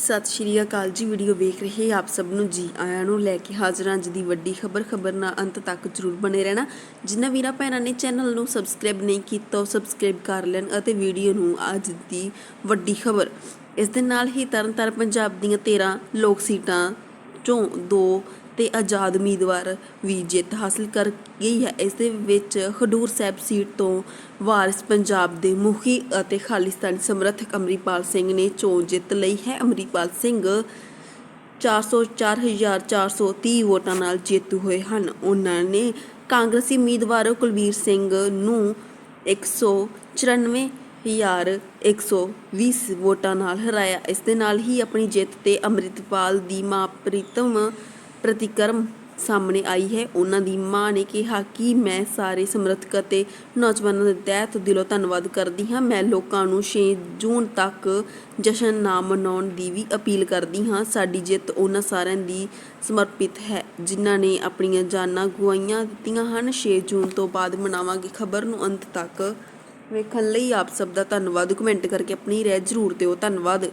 ਸਤਿ ਸ਼੍ਰੀ ਅਕਾਲ ਜੀ, ਵੀਡੀਓ ਵੇਖ ਰਹੇ ਆਪ ਸਭ ਨੂੰ ਜੀ ਆਇਆਂ ਨੂੰ ਲੈ ਕੇ ਹਾਜ਼ਰਾਂ ਅੱਜ ਦੀ ਵੱਡੀ ਖਬਰ ਖਬਰ ਨਾਲ ਅੰਤ ਤੱਕ ਜਰੂਰ ਬਣੇ ਰਹਿਣਾ। ਜਿਨ੍ਹਾਂ ਵੀਰਾਂ ਭੈਣਾਂ ਨੇ ਚੈਨਲ ਨੂੰ ਸਬਸਕ੍ਰਾਈਬ ਨਹੀਂ ਕੀਤਾ, ਉਹ ਸਬਸਕ੍ਰਾਈਬ ਕਰ ਲੈਣ ਅਤੇ ਵੀਡੀਓ ਨੂੰ ਅੱਜ ਦੀ ਵੱਡੀ ਖਬਰ। ਇਸ ਦੇ ਨਾਲ ਹੀ ਤਰਨਤਾਰਨ ਪੰਜਾਬ ਦੀਆਂ 13 ਲੋਕ ਸੀਟਾਂ ਚੋਂ ਦੋ ਤੇ ਆਜ਼ਾਦ ਉਮੀਦਵਾਰ ਵੀ ਜਿੱਤ ਹਾਸਲ ਕਰ ਗਈ ਹੈ। ਇਸ ਦੇ ਵਿੱਚ ਖਡੂਰ ਸਾਹਿਬ ਸੀਟ ਤੋਂ ਵਾਰਿਸ ਪੰਜਾਬ ਦੇ ਮੁਖੀ ਅਤੇ ਖਾਲਿਸਤਾਨੀ ਸਮਰਥਕ ਅਮਰੀਪਾਲ ਸਿੰਘ ਨੇ ਚੋਣ ਜਿੱਤ ਲਈ ਹੈ। ਅਮਰੀਪਾਲ ਸਿੰਘ 404430 ਵੋਟਾਂ ਨਾਲ ਜੇਤੂ ਹੋਏ ਹਨ। ਉਹਨਾਂ ਨੇ ਕਾਂਗਰਸੀ ਉਮੀਦਵਾਰ ਕੁਲਬੀਰ ਸਿੰਘ ਨੂੰ 194 ਹਜ਼ਾਰ 120 ਵੋਟਾਂ ਨਾਲ ਹਰਾਇਆ। ਇਸ ਦੇ ਨਾਲ ਹੀ ਆਪਣੀ ਜਿੱਤ ਤੇ ਅੰਮ੍ਰਿਤਪਾਲ ਦੀ ਮਾਂ ਪ੍ਰੀਤਮ ਪ੍ਰਤੀਕਰਮ ਸਾਹਮਣੇ ਆਈ ਹੈ। ਉਹਨਾਂ ਦੀ ਮਾਂ ਨੇ ਕਿਹਾ ਕਿ ਮੈਂ ਸਾਰੇ ਸਮਰਥਕ ਅਤੇ ਨੌਜਵਾਨਾਂ ਦੇ ਤਹਿ ਤੋਂ ਦਿਲੋਂ ਧੰਨਵਾਦ ਕਰਦੀ ਹਾਂ। ਮੈਂ ਲੋਕਾਂ ਨੂੰ 6 ਜੂਨ ਤੱਕ ਜਸ਼ਨ ਨਾ ਮਨਾਉਣ ਦੀ ਵੀ ਅਪੀਲ ਕਰਦੀ ਹਾਂ। ਸਾਡੀ ਜਿੱਤ ਉਹਨਾਂ ਸਾਰਿਆਂ ਦੀ ਸਮਰਪਿਤ ਹੈ, ਜਿਨ੍ਹਾਂ ਨੇ ਆਪਣੀਆਂ ਜਾਨਾਂ ਗੁਆਈਆਂ ਦਿੱਤੀਆਂ ਹਨ। 6 ਜੂਨ ਤੋਂ ਬਾਅਦ ਮਨਾਵਾਂਗੇ ਖਬਰ ਨੂੰ। ਅੰਤ ਤੱਕ ਵੇਖਣ ਲਈ ਆਪ ਸਭ ਦਾ ਧੰਨਵਾਦ। ਕਮੈਂਟ ਕਰਕੇ ਆਪਣੀ ਰਾਏ ਜ਼ਰੂਰ ਦਿਓ। ਧੰਨਵਾਦ।